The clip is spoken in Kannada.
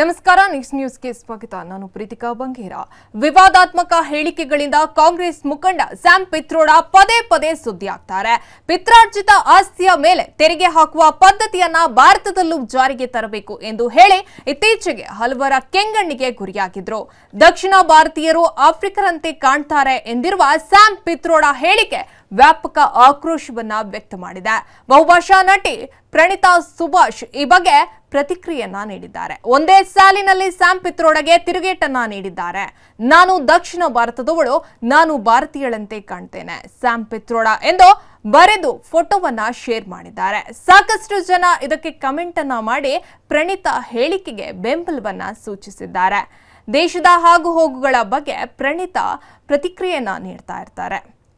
ನಮಸ್ಕಾರ ನೆಕ್ಸ್ಟ್ ನ್ಯೂಸ್ಗೆ ಸ್ವಾಗತ. ನಾನು ಪ್ರೀತಿಕಾ ಬಂಗೇರ. ವಿವಾದಾತ್ಮಕ ಹೇಳಿಕೆಗಳಿಂದ ಕಾಂಗ್ರೆಸ್ ಮುಖಂಡ ಸ್ಯಾಮ್ ಪಿತ್ರೋಡ ಪದೇ ಪದೇ ಸುದ್ದಿಯಾಗ್ತಾರೆ. ಪಿತ್ರಾರ್ಜಿತ ಆಸ್ತಿಯ ಮೇಲೆ ತೆರಿಗೆ ಹಾಕುವ ಪದ್ಧತಿಯನ್ನ ಭಾರತದಲ್ಲೂ ಜಾರಿಗೆ ತರಬೇಕು ಎಂದು ಹೇಳಿ ಇತ್ತೀಚೆಗೆ ಹಲವರ ಕೆಂಗಣ್ಣಿಗೆ ಗುರಿಯಾಗಿದ್ರು. ದಕ್ಷಿಣ ಭಾರತೀಯರು ಆಫ್ರಿಕರಂತೆ ಕಾಣ್ತಾರೆ ಎಂದಿರುವ ಸ್ಯಾಮ್ ಪಿತ್ರೋಡ ಹೇಳಿಕೆ ವ್ಯಾಪಕ ಆಕ್ರೋಶವನ್ನ ವ್ಯಕ್ತ ಮಾಡಿದೆ. ಬಹುಭಾಷಾ ನಟಿ ಪ್ರಣೀತಾ ಸುಭಾಷ್ ಈ ಬಗ್ಗೆ ಪ್ರತಿಕ್ರಿಯೆಯನ್ನ ನೀಡಿದ್ದಾರೆ. ಒಂದೇ ಸಾಲಿನಲ್ಲಿ ಸ್ಯಾಮ್ ಪಿತ್ರೋಡಗೆ ತಿರುಗೇಟನ್ನ ನೀಡಿದ್ದಾರೆ. ನಾನು ದಕ್ಷಿಣ ಭಾರತದವಳು, ನಾನು ಭಾರತೀಯಳಂತೆ ಕಾಣ್ತೇನೆ, ಸ್ಯಾಮ್ ಪಿತ್ರೋಡ ಎಂದು ಬರೆದು ಫೋಟೋವನ್ನ ಶೇರ್ ಮಾಡಿದ್ದಾರೆ. ಸಾಕಷ್ಟು ಜನ ಇದಕ್ಕೆ ಕಮೆಂಟ್ ಅನ್ನ ಮಾಡಿ ಪ್ರಣೀತಾ ಹೇಳಿಕೆಗೆ ಬೆಂಬಲವನ್ನ ಸೂಚಿಸಿದ್ದಾರೆ. ದೇಶದ ಹಾಗು ಹೋಗುಗಳ ಬಗ್ಗೆ ಪ್ರಣೀತಾ ಪ್ರತಿಕ್ರಿಯೆಯನ್ನ ನೀಡ್ತಾ ಇರ್ತಾರೆ.